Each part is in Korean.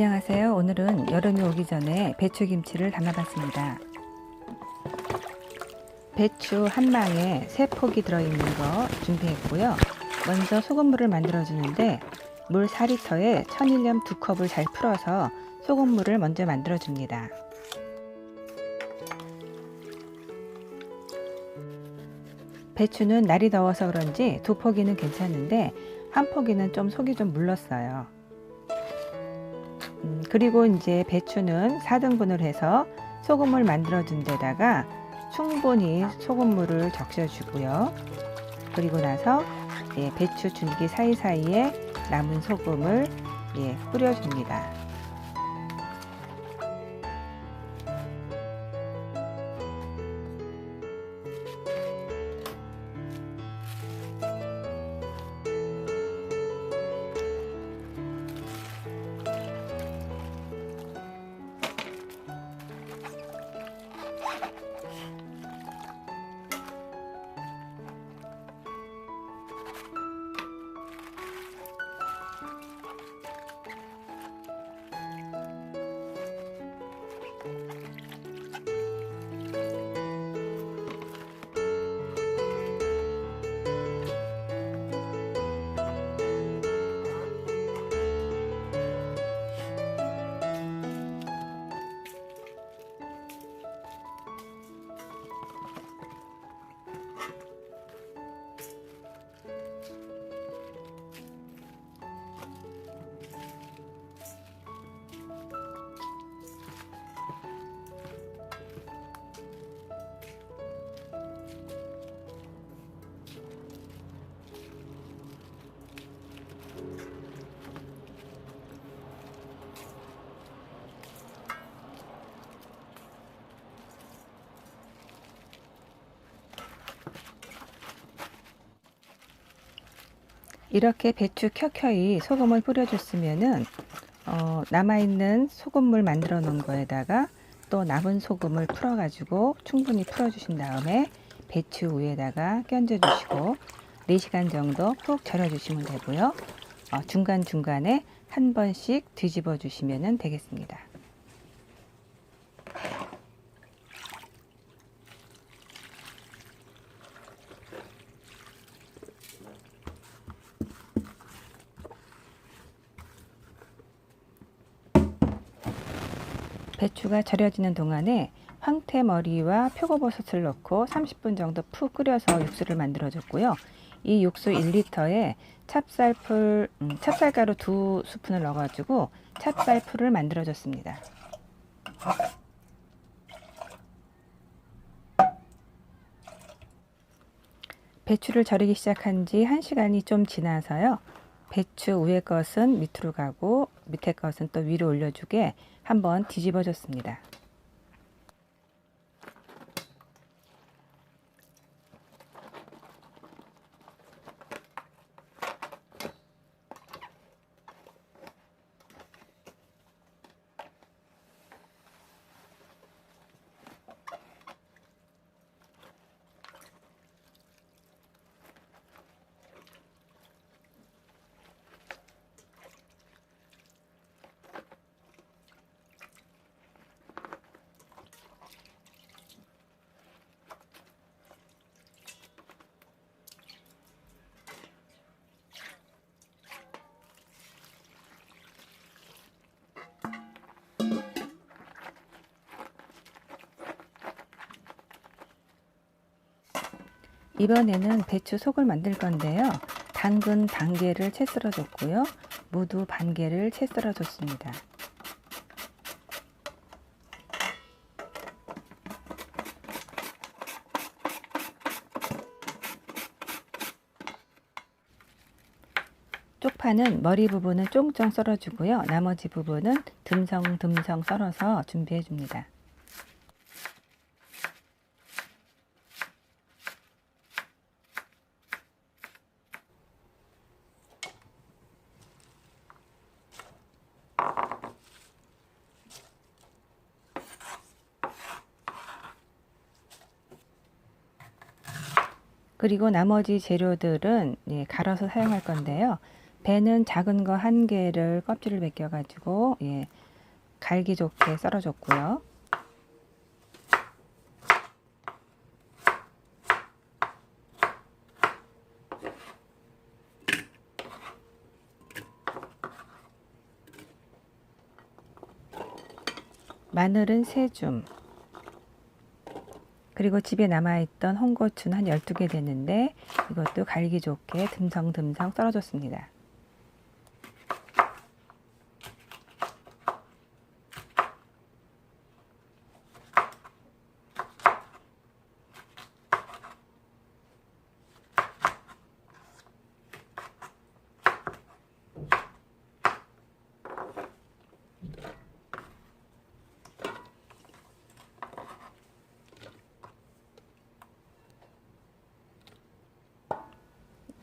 안녕하세요. 오늘은 여름이 오기 전에 배추김치를 담아봤습니다. 배추 한 망에 세 폭이 들어있는 거 준비했고요. 먼저 소금물을 만들어주는데 물 4리터에 천일염 두 컵을 잘 풀어서 소금물을 먼저 만들어줍니다. 배추는 날이 더워서 그런지 두 포기는 괜찮은데 한 포기는 좀 속이 좀 물렀어요. 음, 그리고 이제 배추는 4등분을 해서 소금을 만들어 준 데다가 충분히 소금물을 적셔주고요. 그리고 나서 예, 배추 줄기 사이사이에 남은 소금을 예, 뿌려줍니다. 이렇게 배추 켜켜이 소금을 뿌려줬으면은 어, 남아있는 소금물 만들어 놓은 거에다가 또 남은 소금을 풀어가지고 충분히 풀어주신 다음에 배추 위에다가 끼얹어 주시고 4시간 정도 푹 절여 주시면 되고요. 어, 중간중간에 한 번씩 뒤집어 주시면 되겠습니다. 배추가 절여지는 동안에 황태머리와 표고버섯을 넣고 30분 정도 푹 끓여서 육수를 만들어 줬고요. 이 육수 1리터에 찹쌀풀, 음, 찹쌀가루 두 스푼을 넣어가지고 찹쌀풀을 만들어 줬습니다. 배추를 절이기 시작한 지 1시간이 좀 지나서요. 배추 위에 것은 밑으로 가고 밑에 것은 또 위로 올려주게 한번 뒤집어 줬습니다. 이번에는 배추 속을 만들 건데요. 당근 반 개를 채 썰어 줬고요. 무두 반 개를 채 썰어 줬습니다. 쪽파는 머리 부분은 쫑쫑 썰어주고요. 나머지 부분은 듬성듬성 썰어서 준비해 줍니다. 그리고 나머지 재료들은 예, 갈아서 사용할 건데요. 배는 작은 거 한 개를 껍질을 벗겨 가지고 예, 갈기 좋게 썰어 줬고요. 마늘은 3줌. 그리고 집에 남아있던 홍고추는 한 12개 됐는데 이것도 갈기 좋게 듬성듬성 썰어줬습니다.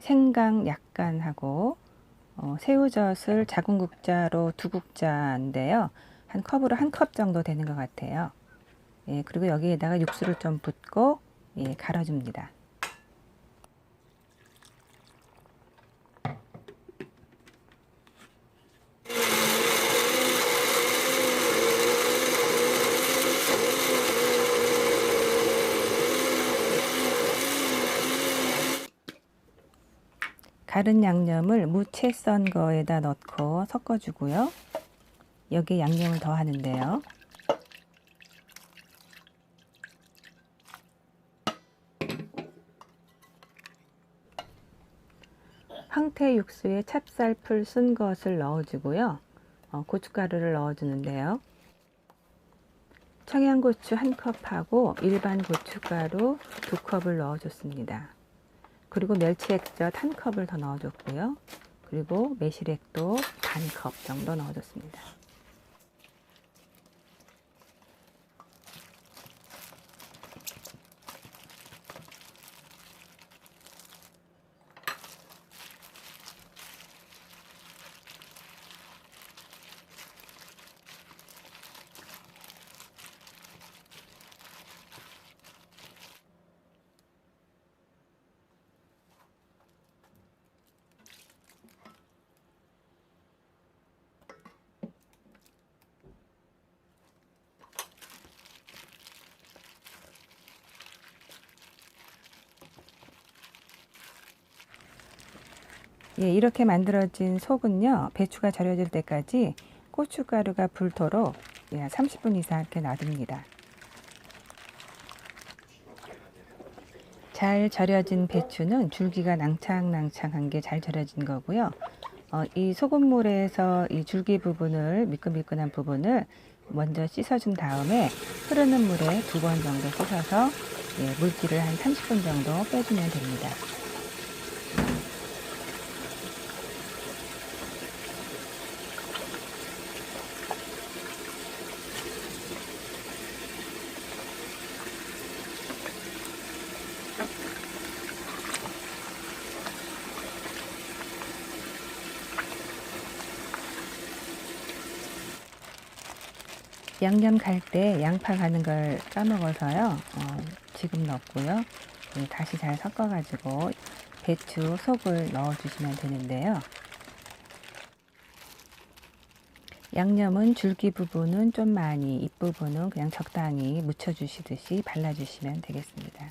생강 약간 하고 어, 새우젓을 작은 국자로 두 국자인데요. 한 컵으로 한 컵 정도 되는 것 같아요. 예, 그리고 여기에다가 육수를 좀 붓고 예, 갈아줍니다. 갈은 양념을 무채 썬 거에다 넣고 섞어주고요. 여기에 양념을 더 하는데요. 황태 육수에 찹쌀풀 쓴 것을 넣어주고요. 어, 고춧가루를 넣어주는데요. 청양고추 한 컵하고 일반 고춧가루 두 컵을 넣어줬습니다. 그리고 멸치 액젓 한 컵을 더 넣어줬고요. 그리고 매실액도 반 컵 정도 넣어줬습니다. 예, 이렇게 만들어진 속은요, 배추가 절여질 때까지 고춧가루가 불도록 예, 30분 이상 이렇게 놔둡니다. 잘 절여진 배추는 줄기가 낭창낭창한 게 잘 절여진 거고요. 어, 이 소금물에서 이 줄기 부분을 미끈미끈한 부분을 먼저 씻어준 다음에 흐르는 물에 두 번 정도 씻어서 예, 물기를 한 30분 정도 빼주면 됩니다. 양념 갈 때 양파 가는 걸 까먹어서요. 어, 지금 넣고요. 네, 다시 잘 섞어가지고 배추 속을 넣어주시면 되는데요. 양념은 줄기 부분은 좀 많이, 잎 부분은 그냥 적당히 묻혀주시듯이 발라주시면 되겠습니다.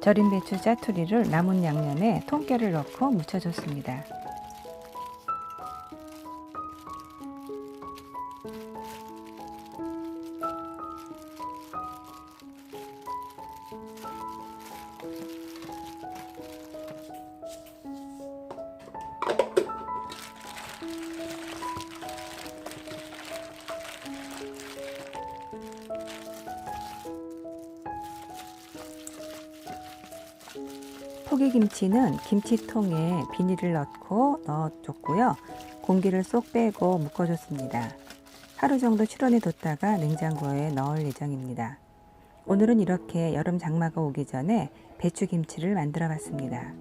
절인 배추 짜투리를 남은 양념에 통깨를 넣고 무쳐줬습니다. 포기김치는 김치통에 비닐을 넣고 넣어줬고요. 공기를 쏙 빼고 묶어줬습니다. 하루 정도 실온에 뒀다가 냉장고에 넣을 예정입니다. 오늘은 이렇게 여름 장마가 오기 전에 배추김치를 만들어 봤습니다.